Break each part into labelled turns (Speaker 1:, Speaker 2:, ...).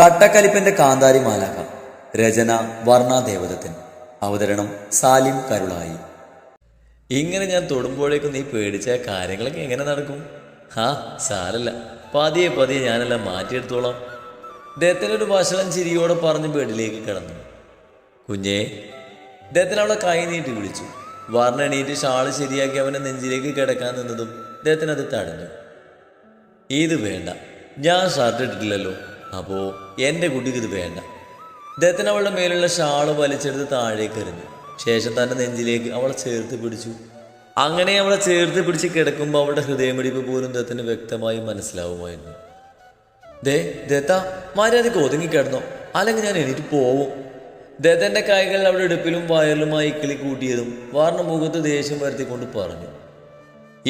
Speaker 1: കട്ടക്കലിപ്പന്റെ കാന്താരി മാലാക രചന വർണാദേവതത്തിൻ അവതരണം സാലിം കരുളായി.
Speaker 2: ഇങ്ങനെ ഞാൻ തൊടുമ്പോഴേക്കും നീ പേടിച്ച കാര്യങ്ങളൊക്കെ എങ്ങനെ നടക്കും? ഹാ സാരല്ല. പതിയെ പതിയെ ഞാനെല്ലാം മാറ്റിയെടുത്തോളാം. ദത്തനൊരു വഷളം ചിരിയോടെ പറഞ്ഞ് ബെഡിലേക്ക് കിടന്നു. കുഞ്ഞേ ദത്തൻ അവളെ കൈ നീട്ടി വിളിച്ചു. വർണ എണീറ്റ് ഷാൾ ശരിയാക്കി അവനെ നെഞ്ചിലേക്ക് കിടക്കാൻ നിന്നതും ദത്തൻ അത് തടഞ്ഞു. ഇത് വേണ്ട. ഞാൻ ഷർട്ട് ഇട്ടിട്ടില്ലല്ലോ. അപ്പോ എന്റെ കുട്ടിക്ക് ഇത് വേണ്ട. ദത്തൻ അവളുടെ മേലുള്ള ഷാൾ വലിച്ചെടുത്ത് താഴേക്ക് എറിഞ്ഞു. ശേഷം തന്റെ നെഞ്ചിലേക്ക് അവളെ ചേർത്ത് പിടിച്ചു. അങ്ങനെ അവളെ ചേർത്ത് പിടിച്ച് കിടക്കുമ്പോൾ അവളുടെ ഹൃദയമിടിപ്പ് പോലും ദത്തിന് വ്യക്തമായി മനസ്സിലാവുമായിരുന്നു. ദേ ദത്ത മര്യാദയ്ക്ക് ഒതുങ്ങി കിടന്നോ? അല്ലെങ്കിൽ ഞാൻ എണീറ്റ് പോവും. ദത്തന്റെ കൈകൾ അവളുടെ ഇടുപ്പിലും വയറിലുമായി ഇക്കിളി കൂട്ടിയതും വാർണ മുഖത്ത് ദേഷ്യം വരുത്തിക്കൊണ്ട് പറഞ്ഞു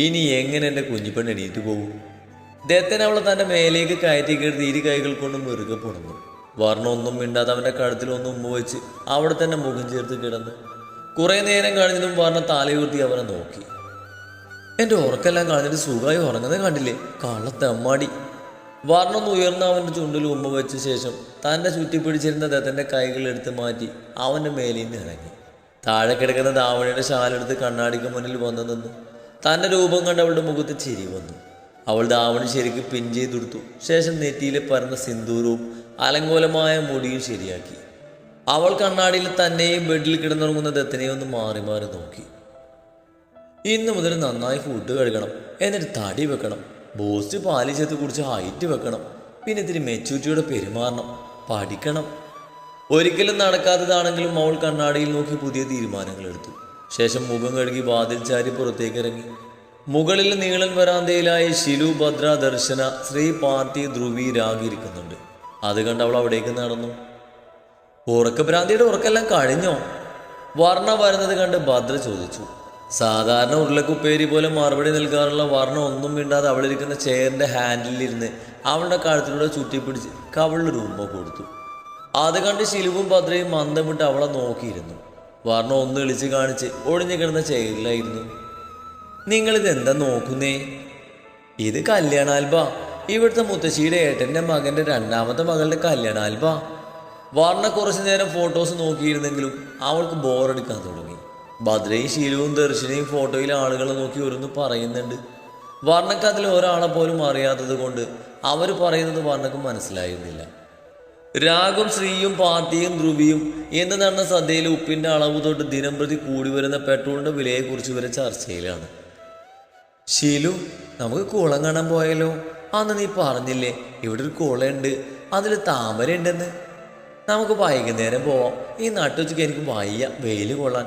Speaker 2: ഇനി എങ്ങനെ എന്റെ കുഞ്ഞിപ്പെണ്ണ് എണീറ്റ് പോകും? ദത്തൻ അവൾ തന്റെ മേലേക്ക് കയറ്റി കയറ്റി ഇരു കൈകൾ കൊണ്ട് മുറുകെ പൊണുന്നു വർണ ഒന്നും മിണ്ടാതെ അവന്റെ കഴുത്തിൽ ഒന്ന് ഉമ്മ വെച്ച് അവിടെ തന്നെ മുഖം ചേർത്ത് കിടന്നു കുറേ നേരം കഴിഞ്ഞതും വർണ തലയുർത്തി അവനെ നോക്കി. എന്റെ ഉറക്കെല്ലാം കളഞ്ഞിട്ട് സുഖമായി ഉറങ്ങുന്നത് കണ്ടില്ലേ? കള്ളത്തമ്മാടി വർണൊന്ന് ഉയർന്ന അവന്റെ ചുണ്ടിൽ ഉമ്മ വെച്ച ശേഷം തന്റെ ചുറ്റിപ്പിടിച്ചിരുന്ന ദത്തന്റെ കൈകൾ എടുത്ത് മാറ്റി അവന്റെ മേലിൽ നിന്ന് ഇറങ്ങി. താഴെ കിടക്കുന്ന ദാവണിയുടെ ശാലെടുത്ത് കണ്ണാടിക്ക് മുന്നിൽ വന്നു നിന്നു തന്റെ രൂപം കണ്ട് അവളുടെ മുഖത്ത് ചിരി വന്നു. അവൾ ദാവണി ശരിക്ക് പിൻ ചെയ്തെടുത്തു ശേഷം നെറ്റിയിലെ പരന്ന സിന്ദൂരവും അലങ്കോലമായ മുടിയും ശരിയാക്കി. അവൾ കണ്ണാടിയിൽ തന്നെയും ബെഡിൽ കിടന്നുറങ്ങുന്ന ദത്തനെയും ഒന്ന് മാറി മാറി നോക്കി. ഇന്ന് മുതൽ നന്നായി ഫുഡ് കഴുകണം എന്നിട്ട് തടി വെക്കണം ബോസ് പാൽ ചേർത്ത് കുടിച്ച് ഹൈറ്റ് വെക്കണം പിന്നെ ഇത്തിരി മെച്യൂരിറ്റിയുടെ പെരുമാറണം പഠിക്കണം. ഒരിക്കലും നടക്കാത്തതാണെങ്കിലും അവൾ കണ്ണാടിയിൽ നോക്കി പുതിയ തീരുമാനങ്ങൾ എടുത്തു. ശേഷം മുഖം കഴുകി വാതിൽ ചാരി പുറത്തേക്ക് ഇറങ്ങി. മുകളിൽ നീളൻ വരാന്തയിലായി ശിലു ഭദ്ര ദർശന ശ്രീ പാർട്ടി ധ്രുവി രാഗി അത് കണ്ട് അവൾ അവിടേക്ക് നടന്നു. ഉറക്കഭ്രാന്തിയുടെ ഉറക്കെല്ലാം കഴിഞ്ഞോ? വർണ വരുന്നത് കണ്ട് ഭദ്ര ചോദിച്ചു. സാധാരണ ഉരുളക്കുപ്പേരി പോലെ മറുപടി നൽകാറുള്ള വർണ ഒന്നും മിണ്ടാതെ അവളിരിക്കുന്ന ചെയറിന്റെ ഹാൻഡിലിരുന്ന് അവളുടെ കഴുത്തിലൂടെ ചുറ്റിപ്പിടിച്ച് കവളിൽ രൂപ കൊടുത്തു. അത് കണ്ട് ശിലുവും ഭദ്രയും മന്ദം വിട്ട് അവളെ നോക്കിയിരുന്നു. വർണ ഒന്ന് ഇളിച്ച് കാണിച്ച് ഒഴിഞ്ഞു കിടന്ന ചെയറിലായിരുന്നു. നിങ്ങളിത് എന്താ നോക്കുന്നേ? ഇത് കല്യാണ ഇവിടുത്തെ മുത്തശ്ശിയുടെ ഏട്ടന്റെ മകന്റെ രണ്ടാമത്തെ മകളുടെ കല്യാണ വർണ കുറച്ചു നേരം ഫോട്ടോസ് നോക്കിയിരുന്നെങ്കിലും അവൾക്ക് ബോറടിക്കാൻ തുടങ്ങി. ഭദ്രയും ശീലവും ദർശനയും ഫോട്ടോയിലെ ആളുകളെ നോക്കി ഓരോന്ന് പറയുന്നുണ്ട്. വർണക്ക് അതിൽ ഒരാളെ പോലും അറിയാത്തത് കൊണ്ട് അവർ പറയുന്നത് വർണക്ക് മനസ്സിലായിരുന്നില്ല. രാഗും ശ്രീയും പാർട്ടിയും ധ്രുവിയും എന്ന് നടന്ന സദ്യയിൽ ഉപ്പിന്റെ അളവ് തൊട്ട് ദിനം പ്രതി കൂടി വരുന്ന പെട്രോളിന്റെ വിലയെക്കുറിച്ച് വരെ ചർച്ചയിലാണ്. ഷീലു നമുക്ക് കുളം കാണാൻ പോയാലോ? അന്ന് നീ പറഞ്ഞില്ലേ ഇവിടെ ഒരു കുളമുണ്ട് അതിൽ താമര ഉണ്ടെന്ന് നമുക്ക് വൈകുന്നേരം പോവാം ഈ നട്ടുച്ചയ്ക്ക് എനിക്ക് വയ്യ വെയിൽ കൊള്ളാൻ.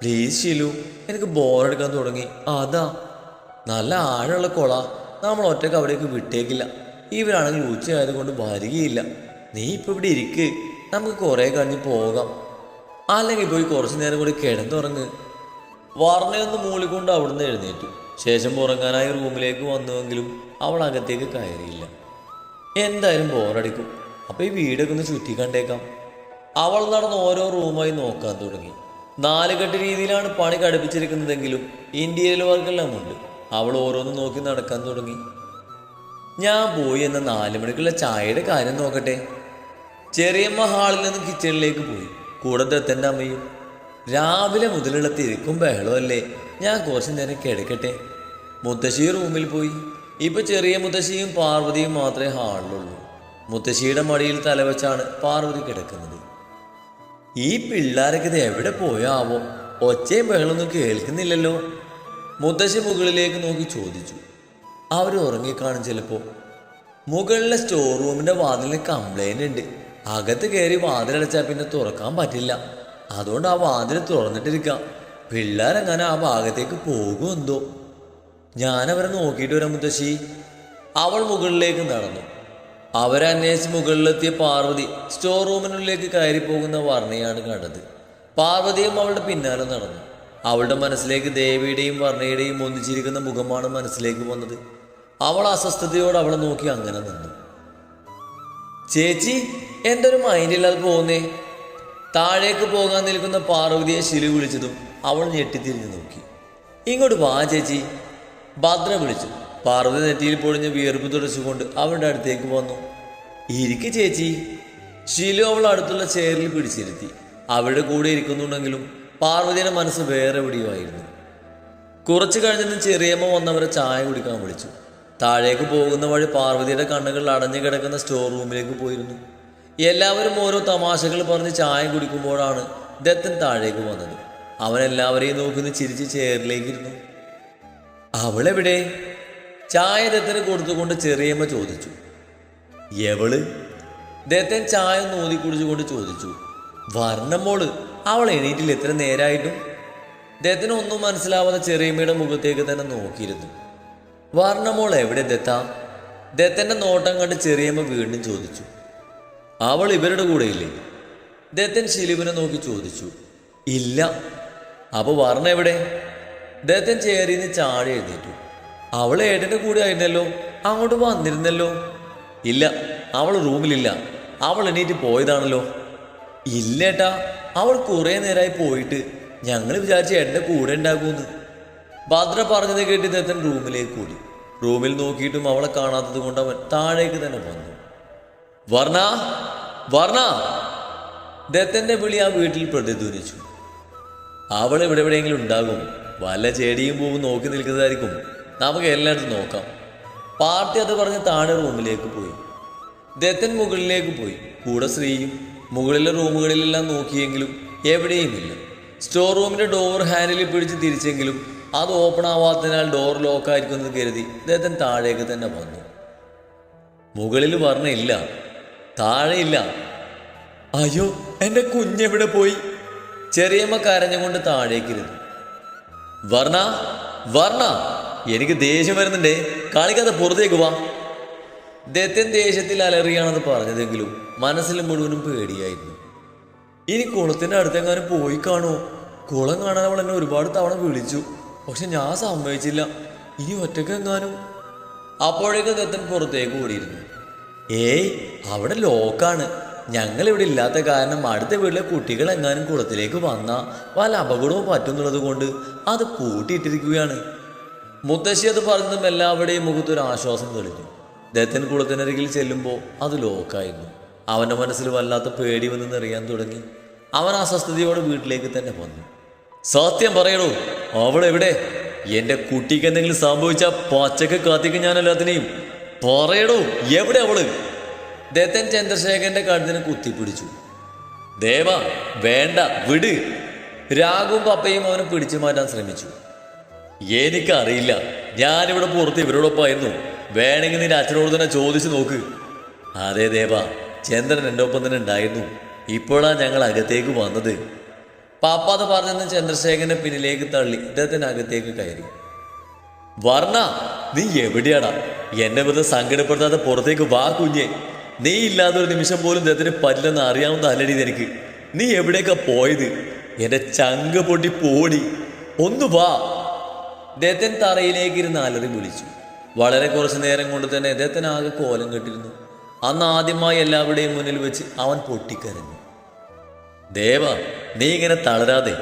Speaker 2: പ്ലീസ് ശീലു എനിക്ക് ബോറെടുക്കാൻ തുടങ്ങി. അതാ നല്ല ആഴമുള്ള കുള നമ്മൾ ഒറ്റയ്ക്ക് അവിടേക്ക് വിട്ടേക്കില്ല. ഇവരാണെങ്കിൽ ഉച്ചയായതുകൊണ്ട് വരികയില്ല. നീ ഇപ്പം ഇവിടെ ഇരിക്ക് നമുക്ക് കുറേ കഴിഞ്ഞ് പോകാം. അല്ലെങ്കിൽ പോയി കുറച്ച് നേരം കൂടി കിടന്നുറങ്ങ്. വർണയൊന്ന് മൂളിക്കൊണ്ട് അവിടുന്ന് എഴുന്നേറ്റു. ശേഷം ഉറങ്ങാനായി റൂമിലേക്ക് വന്നുവെങ്കിലും അവൾ അകത്തേക്ക് കയറിയില്ല. എന്തായാലും ബോറടിക്കും. അപ്പൊ ഈ വീടൊക്കെ ഒന്ന് ചുറ്റി കണ്ടേക്കാം. അവൾ നടന്ന് ഓരോ റൂമായി നോക്കാൻ തുടങ്ങി. നാലുകെട്ട് രീതിയിലാണ് പണി കടുപ്പിച്ചിരിക്കുന്നതെങ്കിലും ഇന്ത്യയിലെ വർക്കെല്ലാം ഉണ്ട്. അവൾ ഓരോന്ന് നോക്കി നടക്കാൻ തുടങ്ങി. ഞാൻ പോയി എന്ന നാല് മണിക്കുള്ള ചായയുടെ കാര്യം നോക്കട്ടെ. ചെറിയമ്മ ഹാളിൽ നിന്ന് കിച്ചണിലേക്ക് പോയി. കൂടെ ദത്തന്റെ അമ്മയും. രാവിലെ മുതലുള്ള തിരക്കും ബഹളവും അല്ലേ? ഞാൻ കുറച്ചു നേരം കിടക്കട്ടെ. മുത്തശ്ശി റൂമിൽ പോയി. ഇപ്പൊ ചെറിയ മുത്തശ്ശിയും പാർവതിയും മാത്രമേ ഹാളിലുള്ളൂ. മുത്തശ്ശിയുടെ മടിയിൽ തലവെച്ചാണ് പാർവതി കിടക്കുന്നത്. ഈ പിള്ളേരൊക്കെ ഇത് എവിടെ പോയാവോ? ഒച്ചയും ബഹളൊന്നും കേൾക്കുന്നില്ലല്ലോ. മുത്തശ്ശി മുകളിലേക്ക് നോക്കി ചോദിച്ചു. അവർ ഉറങ്ങിക്കാണും ചിലപ്പോ. മുകളിലെ സ്റ്റോർ റൂമിന്റെ വാതിലിന് കംപ്ലൈന്റ് ഉണ്ട്. അകത്ത് കയറി വാതിലടച്ചാൽ പിന്നെ തുറക്കാൻ പറ്റില്ല. അതുകൊണ്ട് ആ വാതിൽ തുറന്നിട്ടിരിക്കാം. പിള്ളേരെങ്ങനെ ആ ഭാഗത്തേക്ക് പോകുമെന്തോ ഞാനവരെ നോക്കിയിട്ട് വരാം മുത്തശ്ശി. അവൾ മുകളിലേക്ക് നടന്നു. അവരെ അന്വേഷിച്ച് മുകളിലെത്തിയ പാർവതി സ്റ്റോർ റൂമിനുള്ളിലേക്ക് കയറി പോകുന്ന വർണയാണ് കണ്ടത്. പാർവതിയും അവളുടെ പിന്നാലെ നടന്നു. അവളുടെ മനസ്സിലേക്ക് ദേവിയുടെയും വർണയുടെയും ഒന്നിച്ചിരിക്കുന്ന മുഖമാണ് മനസ്സിലേക്ക് വന്നത്. അവൾ അസ്വസ്ഥതയോട് അവളെ നോക്കി അങ്ങനെ നിന്നു. ചേച്ചി എന്റെ ഒരു മൈൻഡില്ലാതെ പോകുന്നേ താഴേക്ക് പോകാൻ നിൽക്കുന്ന പാർവതിയെ ശിലു വിളിച്ചതും അവൾ ഞെട്ടിത്തിരിഞ്ഞ് നോക്കി. ഇങ്ങോട്ട് വാ ചേച്ചി. ഭദ്ര വിളിച്ചു. പാർവതി നെറ്റിയിൽ പൊഴിഞ്ഞ് വിയർപ്പ് തുടച്ചുകൊണ്ട് അവളുടെ അടുത്തേക്ക് വന്നു. ഇരിക്ക് ചേച്ചി. ശീലു അവൾ അടുത്തുള്ള ചെയറിൽ പിടിച്ചിരുത്തി. അവളുടെ കൂടെ ഇരിക്കുന്നുണ്ടെങ്കിലും പാർവതിയുടെ മനസ്സ് വേറെ എവിടെയുമായിരുന്നു. കുറച്ചു കഴിഞ്ഞിട്ട് ചെറിയമ്മ വന്നവരെ ചായ കുടിക്കാൻ വിളിച്ചു. താഴേക്ക് പോകുന്ന വഴി പാർവതിയുടെ കണ്ണുകൾ അടഞ്ഞു കിടക്കുന്ന സ്റ്റോർ റൂമിലേക്ക് പോയിരുന്നു. എല്ലാവരും ഓരോ തമാശകൾ പറഞ്ഞ് ചായ കുടിക്കുമ്പോഴാണ് ദത്തൻ താഴേക്ക് വന്നത്. അവൻ എല്ലാവരെയും നോക്കി ചിരിച്ച് ചെയറിലേക്ക് ഇരുന്നു അവളെവിടെ? ചായ ദത്തന് കൊടുത്തുകൊണ്ട് ചെറിയമ്മ ചോദിച്ചു. എവൾ? ദത്തൻ ചായ നോതി കുടിച്ചുകൊണ്ട് ചോദിച്ചു. വർണമോൾ അവൾ എണീറ്റിൽ എത്ര നേരായിട്ടും. ദത്തന് ഒന്നും മനസ്സിലാവാതെ ചെറിയമ്മയുടെ മുഖത്തേക്ക് തന്നെ നോക്കിയിരുന്നു. വർണമോൾ എവിടെ ദത്ത? ദത്തന്റെ നോട്ടം കണ്ട് ചെറിയമ്മ വീണ്ടും ചോദിച്ചു. അവൾ ഇവരുടെ കൂടെയില്ലേ? ദത്തൻ ശിലുവിനെ നോക്കി ചോദിച്ചു. ഇല്ല അപ്പൊ വർണ എവിടെ? ദത്തൻ ചേരിന്ന് ചാടി എഴുന്നേറ്റു. അവൾ ഏട്ടന്റെ കൂടെ ആയിരുന്നല്ലോ? അങ്ങോട്ട് വന്നിരുന്നല്ലോ? ഇല്ല അവൾ റൂമിലില്ല. അവൾ എണീറ്റ് പോയതാണല്ലോ. ഇല്ലേട്ടാ അവൾ കുറേ നേരമായി പോയിട്ട് ഞങ്ങൾ വിചാരിച്ച ഏട്ടന്റെ കൂടെ ഉണ്ടാകുമെന്ന് ഭദ്ര പറഞ്ഞത് കേട്ട് ദത്തൻ റൂമിലേക്ക് കൂടി റൂമിൽ നോക്കിയിട്ടും അവളെ കാണാത്തത് കൊണ്ട് അവൻ താഴേക്ക് തന്നെ വന്നു. വർണ വർണ. ദത്തന്റെ വിളി ആ വീട്ടിൽ പ്രതിധ്വനിച്ചു. അവൾ ഇവിടെ എവിടെയെങ്കിലും ഉണ്ടാകും. വല്ല ചേടിയും പൂവും നോക്കി നിൽക്കുന്നതായിരിക്കും. നമുക്ക് എല്ലായിടത്തും നോക്കാം. പാർട്ടി അത് പറഞ്ഞ് താഴെ റൂമിലേക്ക് പോയി. ദത്തൻ മുകളിലേക്ക് പോയി. കൂടെ സ്ത്രീയും മുകളിലെ റൂമുകളിലെല്ലാം നോക്കിയെങ്കിലും എവിടെയുമില്ല. സ്റ്റോർ റൂമിന്റെ ഡോർ ഹാൻഡിൽ പിടിച്ച് തിരിച്ചെങ്കിലും അത് ഓപ്പൺ ആവാത്തതിനാൽ ഡോർ ലോക്കായിരിക്കുമെന്ന് കരുതി ദത്തൻ താഴേക്ക് തന്നെ വന്നു. മുകളിൽ പറഞ്ഞില്ല താഴെയില്ല. അയ്യോ എന്റെ കുഞ്ഞെവിടെ പോയി? ചെറിയമ്മ കരഞ്ഞുകൊണ്ട് താഴേക്കിരുന്നു. വർണ വർണ എനിക്ക് ദേഷ്യം വരുന്നുണ്ടേ. കളിക്കാതെ പുറത്തേക്ക് വാ. ദത്തൻ ദേഷ്യത്തിൽ അലറിയാണെന്ന് പറഞ്ഞതെങ്കിലും മനസ്സിൽ മുഴുവനും പേടിയായിരുന്നു. ഇനി കുളത്തിന്റെ അടുത്തെങ്ങാനും പോയി കാണുമോ കുളം കാണാൻ അവൾ എന്നെ ഒരുപാട് തവണ വിളിച്ചു. പക്ഷെ ഞാൻ സമ്മതിച്ചില്ല. ഇനി ഒറ്റക്കെങ്ങാനും? അപ്പോഴേക്ക് ദത്തൻ പുറത്തേക്ക് ഓടിയിരുന്നു. ഏയ് അവിടെ ലോക്കാണ്. ഞങ്ങൾ ഇവിടെ ഇല്ലാത്ത കാരണം അടുത്ത വീട്ടിലെ കുട്ടികൾ എങ്ങാനും കുളത്തിലേക്ക് വന്നാൽ വല്ല അപകടവും പറ്റുന്നുള്ളത് കൊണ്ട് അത് പൂട്ടിയിട്ടിരിക്കുകയാണ് മുത്തശ്ശി അത് പറഞ്ഞതും എല്ലാവരുടെയും മുഖത്തൊരു ആശ്വാസം തെളിഞ്ഞു. ദത്തൻ കുളത്തിനരികിൽ ചെല്ലുമ്പോൾ അത് ലോക്കായിരുന്നു. അവന്റെ മനസ്സിൽ വല്ലാത്ത പേടി വന്ന് നിറയാൻ തുടങ്ങി. അവൻ അസ്വസ്ഥതയോടെ വീട്ടിലേക്ക് തന്നെ വന്നു. സത്യം പറയണോ അവളെവിടെ എന്റെ കുട്ടിക്ക് എന്തെങ്കിലും സംഭവിച്ച പച്ചക്ക് കാത്തിക്ക് ഞാൻ എല്ലാത്തിനെയും. പറയടോ എവിടെ അവൾ? ദത്തൻ ചന്ദ്രശേഖരന്റെ കഴുതിന് കുത്തിപ്പിടിച്ചു. ദേവ വേണ്ട വിട്. രാഘുവും പപ്പയും അവനെ പിടിച്ചു മാറ്റാൻ ശ്രമിച്ചു. എനിക്കറിയില്ല ഞാനിവിടെ പുറത്ത് ഇവരോടൊപ്പമായിരുന്നു. വേണമെങ്കിൽ നിന്റെ അച്ഛനോട് തന്നെ ചോദിച്ചു നോക്ക്. അതെ ദേവ ചന്ദ്രൻ എന്റെ ഒപ്പം തന്നെ ഉണ്ടായിരുന്നു. ഇപ്പോഴാണ് ഞങ്ങൾ അകത്തേക്ക് വന്നത്. പാപ്പ അത് പറഞ്ഞെന്ന് ചന്ദ്രശേഖരനെ പിന്നിലേക്ക് തള്ളി ഇദ്ദേഹത്തിന് അകത്തേക്ക് കയറി. വർണ നീ എവിടെയാടാ? എന്നെ വെറുതെ സങ്കടപ്പെടുത്താതെ പുറത്തേക്ക് വാ കുഞ്ഞെ. നീ ഇല്ലാത്ത ഒരു നിമിഷം പോലും ദത്തിന് പറ്റില്ലെന്ന് അറിയാവുന്ന അല്ലടി നിനക്ക് നീ എവിടേക്കാ പോയത്? എന്റെ ചങ്ക് പൊട്ടി പോടി. ഒന്ന് വാ. ദത്തൻ തറയിലേക്ക് ഇരുന്ന് അലറി വിളിച്ചു. വളരെ കുറച്ച് നേരം കൊണ്ട് തന്നെ ദത്തൻ ആകെ കോലം കെട്ടിരുന്നു അന്ന് ആദ്യമായി എല്ലാവരുടെയും മുന്നിൽ വെച്ച് അവൻ പൊട്ടിക്കരഞ്ഞു. ദേവ നീ ഇങ്ങനെ തളരാതെ.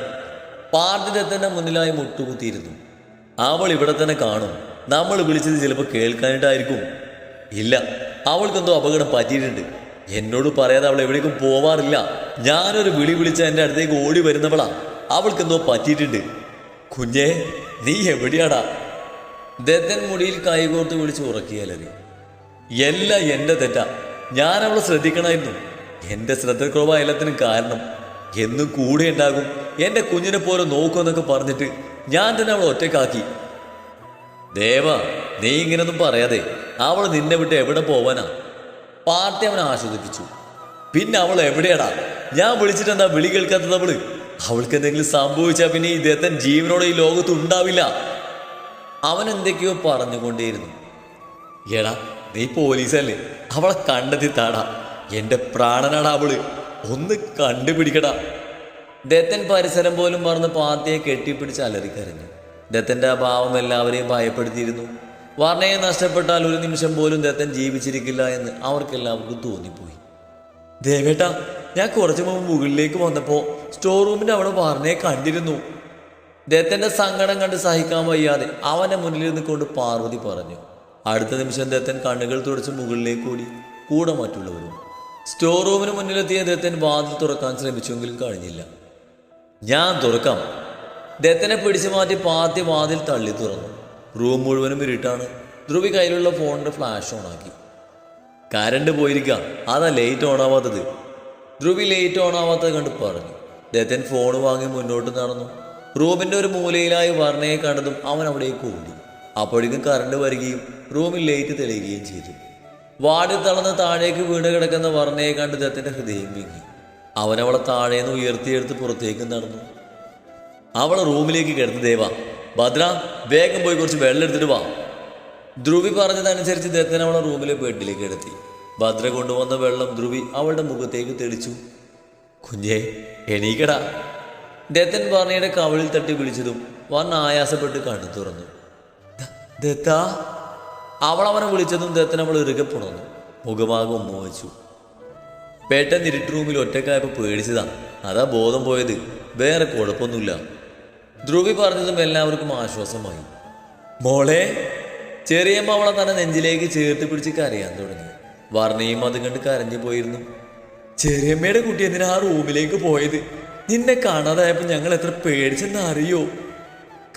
Speaker 2: പാർട്ടി ദത്തന്റെ മുന്നിലായി മുട്ടുകുത്തിയിരുന്നു. അവൾ ഇവിടെ തന്നെ കാണും. നമ്മൾ വിളിച്ചത് ചിലപ്പോൾ കേൾക്കാനായിട്ടായിരിക്കും ഇല്ല അവൾക്കെന്തോ അപകടം പറ്റിയിട്ടുണ്ട്. എന്നോട് പറയാതെ അവൾ എവിടേക്കും പോവാറില്ല. ഞാനൊരു വിളി വിളിച്ച എന്റെ അടുത്തേക്ക് ഓടി വരുന്നവളാ. അവൾക്കെന്തോ പറ്റിയിട്ടുണ്ട്. കുഞ്ഞേ നീ എവിടെയാടാ? ദത്തൻ മുടിയിൽ കൈകോർത്ത് വിളിച്ച് ഉറക്കിയാലറി എല്ലാം എന്റെ തെറ്റാ. ഞാൻ അവളെ ശ്രദ്ധിക്കണമായിരുന്നു. എന്റെ ശ്രദ്ധക്കുറവ എല്ലാത്തിനും കാരണം. എന്നും കൂടെ ഉണ്ടാകും. എന്റെ കുഞ്ഞിനെ പോലെ നോക്കുമെന്നൊക്കെ പറഞ്ഞിട്ട് ഞാൻ തന്നെ അവളെ ഒറ്റക്കാക്കി ദേവ നീ ഇങ്ങനൊന്നും പറയാതെ. അവൾ നിന്നെ വിട്ട് എവിടെ പോവാനാ? പാർട്ടി അവനെ ആസ്വദിപ്പിച്ചു പിന്നെ അവൾ എവിടെയാടാ? ഞാൻ വിളിച്ചിട്ട് എന്താ വിളി കേൾക്കാത്തത് അവൾ? അവൾക്ക് എന്തെങ്കിലും സംഭവിച്ചാൽ പിന്നെ ഇദ്ദേഹത്തെ ജീവനോട് ഈ ലോകത്ത് ഉണ്ടാവില്ല. അവൻ എന്തൊക്കെയോ പറഞ്ഞുകൊണ്ടേയിരുന്നു. എടാ നീ പോലീസല്ലേ? അവളെ കണ്ടെത്തി താടാ. എന്റെ പ്രാണനാടാ അവൾ. ഒന്ന് കണ്ടുപിടിക്കടാ. ദത്തൻ പരിസരം പോലും മറന്ന് പാർട്ടിയെ കെട്ടിപ്പിടിച്ച് അലറിക്കരഞ്ഞു. ദത്തന്റെ ആ ഭാവം എല്ലാവരെയും ഭയപ്പെടുത്തിയിരുന്നു. വർണയെ നഷ്ടപ്പെട്ടാൽ ഒരു നിമിഷം പോലും ദത്തൻ ജീവിച്ചിരിക്കില്ല എന്ന് അവർക്കെല്ലാവർക്കും തോന്നിപ്പോയി. ദേവേട്ട ഞാൻ കുറച്ചു മുമ്പ് മുകളിലേക്ക് വന്നപ്പോ സ്റ്റോർ റൂമിന്റെ അവിടെ വർണയെ കണ്ടിരുന്നു. ദത്തന്റെ സങ്കടം കണ്ട് സഹിക്കാൻ വയ്യാതെ അവന്റെ മുന്നിൽ നിന്ന് കൊണ്ട് പാർവതി പറഞ്ഞു അടുത്ത നിമിഷം ദത്തൻ കണ്ണുകൾ തുടച്ച് മുകളിലേക്ക് കൂടി കൂടെ മറ്റുള്ളവരും. സ്റ്റോർ റൂമിന് മുന്നിലെത്തിയ ദത്തൻ വാതിൽ തുറക്കാൻ ശ്രമിച്ചെങ്കിലും കഴിഞ്ഞില്ല. ഞാൻ തുറക്കാം. ദത്തനെ പിടിച്ചു മാറ്റി പാത്തി വാതിൽ തള്ളി തുറന്നു. റൂം മുഴുവനും ഇരുട്ടാണ്. ധ്രുവി കയ്യിലുള്ള ഫോണിന്റെ ഫ്ലാഷ് ഓണാക്കി കരണ്ട് പോയിരിക്കാം. അതാ ലേറ്റ് ഓൺ ആവാത്തത്. ധ്രുവി ലേറ്റ് ഓൺ ആവാത്തത് കണ്ട് പറഞ്ഞു. ദത്തൻ ഫോൺ വാങ്ങി മുന്നോട്ട് നടന്നു. റൂമിന്റെ ഒരു മൂലയിലായി വർണയെ കണ്ടതും അവൻ അവിടേക്ക് ഓടി. അപ്പോഴേക്കും കറണ്ട് വരികയും റൂമിൽ ലൈറ്റ് തെളിയുകയും ചെയ്തു. വാടി തളർന്ന് താഴേക്ക് വീണ് കിടക്കുന്ന വർണയെ കണ്ട് ദത്തന്റെ ഹൃദയം വിങ്ങി. അവനവളെ താഴേന്ന് ഉയർത്തിയെടുത്ത് പുറത്തേക്ക് നടന്നു. അവൾ റൂമിലേക്ക് കിടന്നു ദേവ ഭദ്ര വേഗം പോയി കുറച്ച് വെള്ളം എടുത്തിട്ട് വാ. ധ്രുവി പറഞ്ഞതനുസരിച്ച് ദത്തൻ അവളെ റൂമിലെ ബെഡിലേക്ക് എടുത്തി. ഭദ്ര കൊണ്ടുവന്ന വെള്ളം ധ്രുവി അവളുടെ മുഖത്തേക്ക് തെളിച്ചു. കുഞ്ഞേ എണീക്കടാ. ദത്തൻ പറഞ്ഞയുടെ കവളിൽ തട്ടി വിളിച്ചതും വന്ന് ആയാസപ്പെട്ട് കണ്ണു തുറന്നു. "ദ- ദത്താ? അവൾ അവനെ വിളിച്ചതും ദത്തൻ അവൾ ഇറുകെ പുണർന്നു. മുഖമാകെ ഉമ്മ വെച്ചു. പെട്ടെന്ന് ഇരുട്ട് റൂമിൽ ഒറ്റക്കായപ്പോൾ പേടിച്ചതാ. അതാ ബോധം പോയത്. വേറെ കുഴപ്പമൊന്നുമില്ല. ധ്രുവി പറഞ്ഞതും എല്ലാവർക്കും ആശ്വാസമായി. മോളെ ചെറിയമ്മ അവളെ തന്നെ നെഞ്ചിലേക്ക് ചേർത്ത് പിടിച്ച് കരയാൻ തുടങ്ങി. വർണയും അത് കണ്ട് കരഞ്ഞു പോയിരുന്നു. ചെറിയമ്മയുടെ കുട്ടി എന്തിനാ ആ റൂമിലേക്ക് പോയത്? നിന്നെ കാണാതായപ്പോൾ ഞങ്ങൾ എത്ര പേടിച്ചെന്ന് അറിയോ?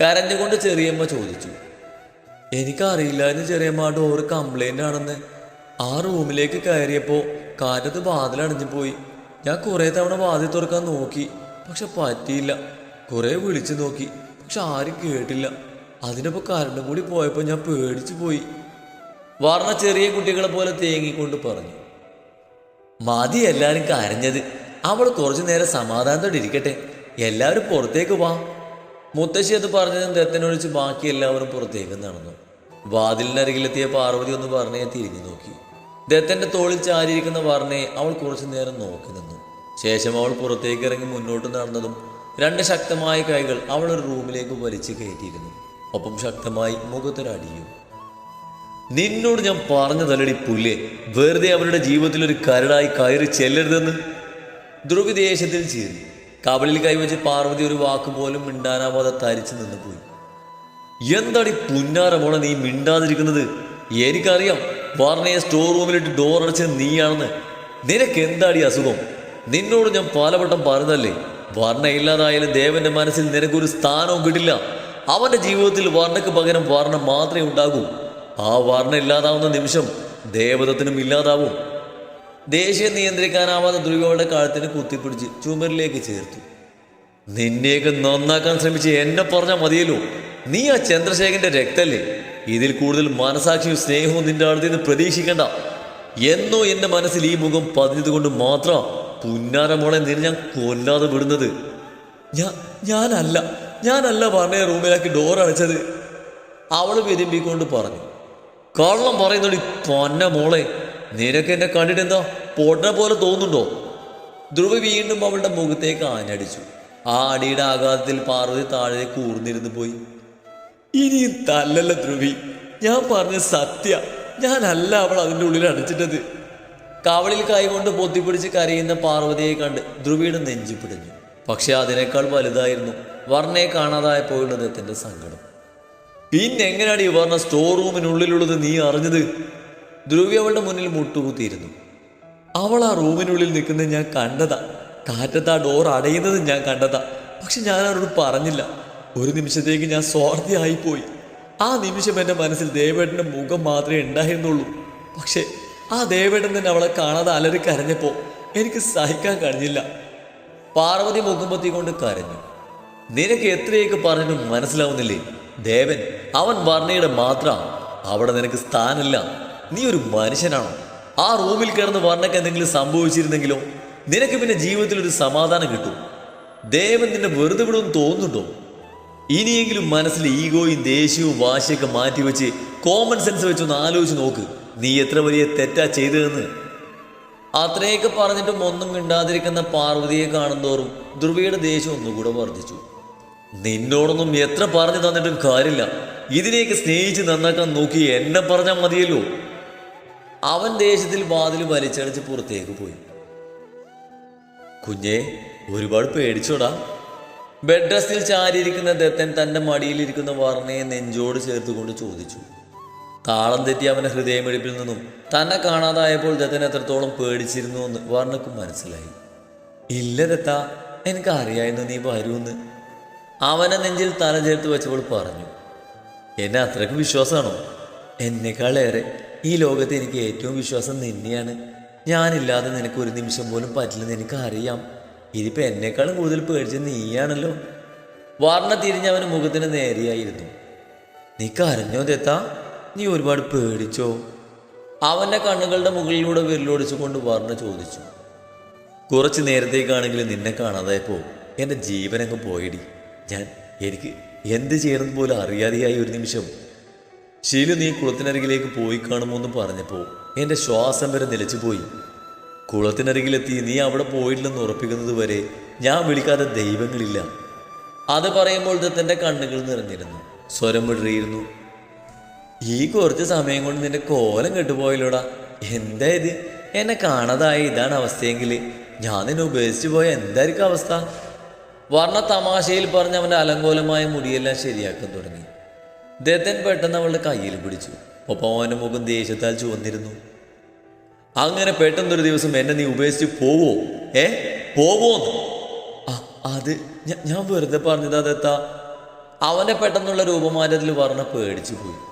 Speaker 2: കരഞ്ഞുകൊണ്ട് ചെറിയമ്മ ചോദിച്ചു. എനിക്കറിയില്ലായിരുന്നു ചെറിയമ്മ ഡോർ കംപ്ലൈന്റ് ആണെന്ന്. ആ റൂമിലേക്ക് കയറിയപ്പോൾ കാറ്റത്ത് വാതിലടഞ്ഞു പോയി. ഞാൻ കുറേ തവണ വാതിൽ തുറക്കാൻ നോക്കി പക്ഷെ പറ്റിയില്ല. കുറേ വിളിച്ചു നോക്കി. പക്ഷെ ആരും കേട്ടില്ല. അതിനപ്പോൾ കരണ്ടും കൂടി പോയപ്പോൾ ഞാൻ പേടിച്ചു പോയി. വർണ ചെറിയ കുട്ടികളെ പോലെ തേങ്ങിക്കൊണ്ട് പറഞ്ഞു. മതി എല്ലാവരും കരഞ്ഞത്. അവൾ കുറച്ചു നേരം സമാധാനത്തോടെ ഇരിക്കട്ടെ. എല്ലാവരും പുറത്തേക്ക് വാ. മുത്തശ്ശി അത് പറഞ്ഞതും ദത്തനൊഴിച്ച് ബാക്കി എല്ലാവരും പുറത്തേക്ക് നടന്നു. വാതിലിനരികിലെത്തിയ പാർവതി ഒന്ന് വർണയെ തിരിഞ്ഞു നോക്കി. ദത്തന്റെ തോളിൽ ചാരിയിരിക്കുന്ന വർണയെ അവൾ കുറച്ചു നേരം നോക്കി നിന്നു. ശേഷം അവൾ പുറത്തേക്ക് ഇറങ്ങി മുന്നോട്ട് നടന്നതും രണ്ട് ശക്തമായ കൈകൾ അവൾ ഒരു റൂമിലേക്ക് വലിച്ച് കയറ്റിയിരുന്നു. ഒപ്പം ശക്തമായി മുഖത്തൊരടിയും. നിന്നോട് ഞാൻ പറഞ്ഞതല്ലടി പുല്ലേ. വെറുതെ അവരുടെ ജീവിതത്തിൽ ഒരു കരടായി കയറി ചെല്ലരുതെന്ന്. ധ്രുവി ദേഷ്യത്തിൽ ചീറി കവളിൽ കൈവച്ച് പാർവതി ഒരു വാക്കുപോലും മിണ്ടാനാവാതെ തരിച്ചു നിന്ന് പോയി എന്താടി പുന്നാറ മോളെ നീ മിണ്ടാതിരിക്കുന്നത്? എനിക്കറിയാം വർണയെ സ്റ്റോർ റൂമിലിട്ട് ഡോർ അടച്ചത് നീയാണെന്ന്. നിനക്ക് എന്താടി അസുഖം? നിന്നോട് ഞാൻ പലവട്ടം പറഞ്ഞതല്ലേ? വർണ ഇല്ലാതായാലും ദേവന്റെ മനസ്സിൽ നിനക്കൊരു സ്ഥാനവും കിട്ടില്ല. അവന്റെ ജീവിതത്തിൽ വർണയ്ക്ക് പകരം വർണ മാത്രമേ ഉണ്ടാകൂ. ആ വർണ ഇല്ലാതാവുന്ന നിമിഷം ദേവതത്തിനും ഇല്ലാതാവും. ദേഷ്യം നിയന്ത്രിക്കാനാവാത്ത ധ്രുവയുടെ കാലത്തിന് കുത്തിപ്പിടിച്ച് ചുമരിലേക്ക് ചേർത്തു. നിന്നെയൊക്കെ നന്നാക്കാൻ ശ്രമിച്ച് എന്നെ പറഞ്ഞാൽ മതിയല്ലോ. നീ ആ ചന്ദ്രശേഖരന്റെ രക്തല്ലേ? ഇതിൽ കൂടുതൽ മനസാക്ഷിയും സ്നേഹവും നിന്റെ അടുത്ത് നിന്ന് പ്രതീക്ഷിക്കണ്ട. എന്നോ എന്റെ മനസ്സിൽ ഈ മുഖം പതിഞ്ഞതുകൊണ്ട് മാത്രം പുന്നാര മോളെ നിന്നെ ഞാൻ കൊല്ലാതെ വിടുന്നത്. ഞാൻ ഞാനല്ല ഞാനല്ല പറഞ്ഞ റൂമിലാക്കി ഡോർ അടച്ചത്. അവൾ വിരുമ്പിക്കൊണ്ട് പറഞ്ഞു കള്ളം പറയുന്നോടി പൊന്ന മോളെ നിനക്ക് എന്നെ കണ്ടിട്ട് എന്താ പൊട്ട പോലെ തോന്നുന്നുണ്ടോ? ധ്രുവ വീണ്ടും അവളുടെ മുഖത്തേക്ക് ആഞ്ഞടിച്ചു. ആ അടിയുടെ ആഘാതത്തിൽ പാർവതി താഴെ കൂർന്നിരുന്നു പോയി. ഇനിയും തല്ലല്ല ധ്രുവി ഞാൻ പറഞ്ഞ സത്യ ഞാനല്ല അവൾ അതിന്റെ ഉള്ളിൽ അടച്ചിട്ടത്. കവളിൽ കൈകൊണ്ട് പൊത്തിപ്പിടിച്ച് കരയുന്ന പാർവതിയെ കണ്ട് ധ്രുവിയുടെ നെഞ്ചു പിടിഞ്ഞു. പക്ഷെ അതിനേക്കാൾ വലുതായിരുന്നു വർണയെ കാണാതായപ്പോഴുള്ള ദത്തിന്റെ സങ്കടം. പിന്നെ എങ്ങനെയാണ് ഈ വർണ സ്റ്റോർ റൂമിനുള്ളിലുള്ളത് നീ അറിഞ്ഞത്? ധ്രുവി അവളുടെ മുന്നിൽ മുട്ടുകുത്തിയിരുന്നു. അവൾ ആ റൂമിനുള്ളിൽ നിൽക്കുന്നത് ഞാൻ കണ്ടതാ. കാറ്റത്ത് ആ ഡോർ അടയുന്നത് ഞാൻ കണ്ടതാ. പക്ഷെ ഞാൻ അവരോട് പറഞ്ഞില്ല. ഒരു നിമിഷത്തേക്ക് ഞാൻ സ്വാർത്ഥിയായിപ്പോയി. ആ നിമിഷം എന്റെ മനസ്സിൽ ദേവേട്ടന്റെ മുഖം മാത്രമേ ഉണ്ടായിരുന്നുള്ളൂ. പക്ഷേ ആ ദേവേട്ടൻ തന്നെ അവളെ കാണാതെ അലറി കരഞ്ഞപ്പോൾ എനിക്ക് സഹിക്കാൻ കഴിഞ്ഞില്ല. പാർവതി മുഖമ്പത്തി കൊണ്ട് കരഞ്ഞു. നിനക്ക് എത്രയൊക്കെ പറഞ്ഞു മനസ്സിലാവുന്നില്ലേ? ദേവൻ അവൻ വർണയുടെ മാത്രം. അവിടെ നിനക്ക് സ്ഥാനമില്ല. നീ ഒരു മനുഷ്യനാണോ? ആ റൂമിൽ കിടന്ന് വർണയ്ക്ക് എന്തെങ്കിലും സംഭവിച്ചിരുന്നെങ്കിലോ നിനക്ക് പിന്നെ ജീവിതത്തിൽ ഒരു സമാധാനം കിട്ടും. ദേവൻ നിന്നെ വെറുതെ വിടുമെന്ന് തോന്നുന്നുണ്ടോ? ഇനിയെങ്കിലും മനസ്സിൽ ഈഗോയും ദേഷ്യവും വാശിയൊക്കെ മാറ്റിവെച്ച് കോമൺ സെൻസ് വെച്ചൊന്ന് ആലോചിച്ച് നോക്ക്. നീ എത്ര വലിയ തെറ്റാ ചെയ്തതെന്ന്. അത്രയൊക്കെ പറഞ്ഞിട്ടും ഒന്നും മിണ്ടാതിരിക്കുന്ന പാർവതിയെ കാണുന്തോറും ധ്രുവയുടെ ദേഷ്യം ഒന്നുകൂടെ വർദ്ധിച്ചു. നിന്നോടൊന്നും എത്ര പറഞ്ഞു തന്നിട്ടും കാര്യമില്ല. ഇതിനെയൊക്കെ സ്നേഹിച്ച് നന്നാക്കാൻ നോക്കി എന്നെ പറഞ്ഞാൽ മതിയല്ലോ. അവൻ ദേഷ്യത്തിൽ വാതിൽ വലിച്ചടിച്ച് പുറത്തേക്ക് പോയി. കുഞ്ഞെ ഒരുപാട് പേടിച്ചോടാ. ബെഡ് ചാരിയിരിക്കുന്ന ദത്തൻ തന്റെ മടിയിലിരിക്കുന്ന വർണയെ നെഞ്ചോട് ചേർത്തുകൊണ്ട് ചോദിച്ചു. താളം തെറ്റി അവന്റെ ഹൃദയമിടിപ്പിൽ നിന്നും തന്നെ കാണാതായപ്പോൾ ദത്തൻ എത്രത്തോളം പേടിച്ചിരുന്നു എന്ന് വർണക്കും മനസ്സിലായി. ഇല്ല ദത്ത എനിക്കറിയായിരുന്നു നീ വരുമെന്ന് അവനെ നെഞ്ചിൽ തല ചേർത്ത് വെച്ചപ്പോൾ പറഞ്ഞു എന്നെ അത്രയ്ക്ക് വിശ്വാസമാണോ? എന്നെക്കാളേറെ ഈ ലോകത്ത് എനിക്ക് ഏറ്റവും വിശ്വാസം നിന്നെയാണ്. ഞാനില്ലാതെ നിനക്ക് ഒരു നിമിഷം പോലും പറ്റില്ലെന്ന് എനിക്കറിയാം. ഇതിപ്പോൾ എന്നെക്കാളും കൂടുതൽ പേടിച്ച നീയാണല്ലോ. വർണ തിരിഞ്ഞവന് മുഖത്തിന് നേരെയായിരുന്നു. നീ കരഞ്ഞോ തെത്താ നീ ഒരുപാട് പേടിച്ചോ? അവന്റെ കണ്ണുകളുടെ മുകളിലൂടെ വിരലൊടിച്ചുകൊണ്ട് വർണ ചോദിച്ചു. കുറച്ച് നേരത്തേക്കാണെങ്കിലും നിന്നെ കാണാതായപ്പോ എന്റെ ജീവനങ്ങ് പോയിടി. ഞാൻ എനിക്ക് എന്ത് ചെയ്യണമെന്ന് പോലും അറിയാതെയായി ഒരു നിമിഷം. ശീലു നീ കുളത്തിനരികിലേക്ക് പോയി കാണുമോ എന്ന് പറഞ്ഞപ്പോൾ എന്റെ ശ്വാസം വരെ നിലച്ചു പോയി കുളത്തിനരികിലെത്തി നീ അവിടെ പോയിട്ടില്ലെന്ന് ഉറപ്പിക്കുന്നത് വരെ ഞാൻ വിളിക്കാത്ത ദൈവങ്ങളില്ല. അത് പറയുമ്പോൾ ദത്തന്റെ കണ്ണുകൾ നിറഞ്ഞിരുന്നു. സ്വരം വിടറിയിരുന്നു. ഈ കുറച്ച് സമയം കൊണ്ട് നിന്റെ കോലം കെട്ടുപോയല്ലോടാ. എന്താ ഇത്? എന്നെ കാണാതായ. ഇതാണ് അവസ്ഥയെങ്കിൽ ഞാൻ നിന്നെ ഉപേക്ഷിച്ചു പോയ എന്തായിരിക്കും അവസ്ഥ? വർണ തമാശയിൽ പറഞ്ഞ് അവന്റെ അലങ്കോലമായ മുടിയെല്ലാം ശരിയാക്കാൻ തുടങ്ങി. ദത്തൻ പെട്ടെന്ന് അവളുടെ കയ്യിൽ പിടിച്ചു. ഒപ്പം അവന്റെ മുഖം ദേഷ്യത്താൽ ചുവന്നിരുന്നു. അങ്ങനെ പെട്ടെന്നൊരു ദിവസം എന്നെ നീ ഉപേക്ഷിച്ച് പോവോ? ഏ? പോവോന്ന്? അത് ഞാൻ വെറുതെ പറഞ്ഞതാ ദത്ത. അവന്റെ പെട്ടെന്നുള്ള രൂപമാറ്റത്തിൽ വർണ പേടിച്ചു പോയി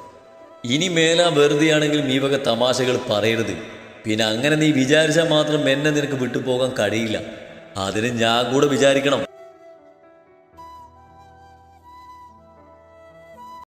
Speaker 2: ഇനി മേല വെറുതെയാണെങ്കിൽ നീ വക തമാശകൾ പറയരുത്. പിന്നെ അങ്ങനെ നീ വിചാരിച്ചാൽ മാത്രം എന്നെ നിനക്ക് വിട്ടുപോകാൻ കഴിയില്ല. അതിന് ഞാൻ കൂടെ വിചാരിക്കണം.